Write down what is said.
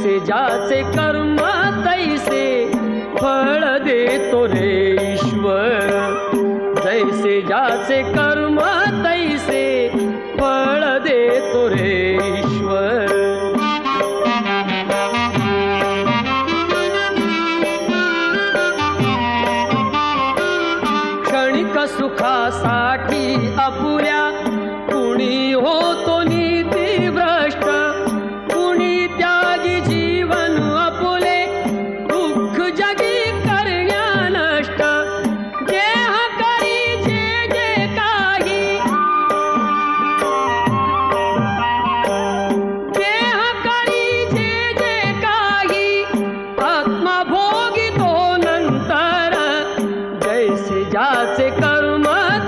जैसे ज्याचे कर्म तैसे फळ देतो रे ईश्वर। जैसे ज्याचे कर्म तैसे फळ देतो रे ईश्वर। क्षणिक सुखासाठी अपुऱ्या भोगी तो नंतर जैसे जा से करूँ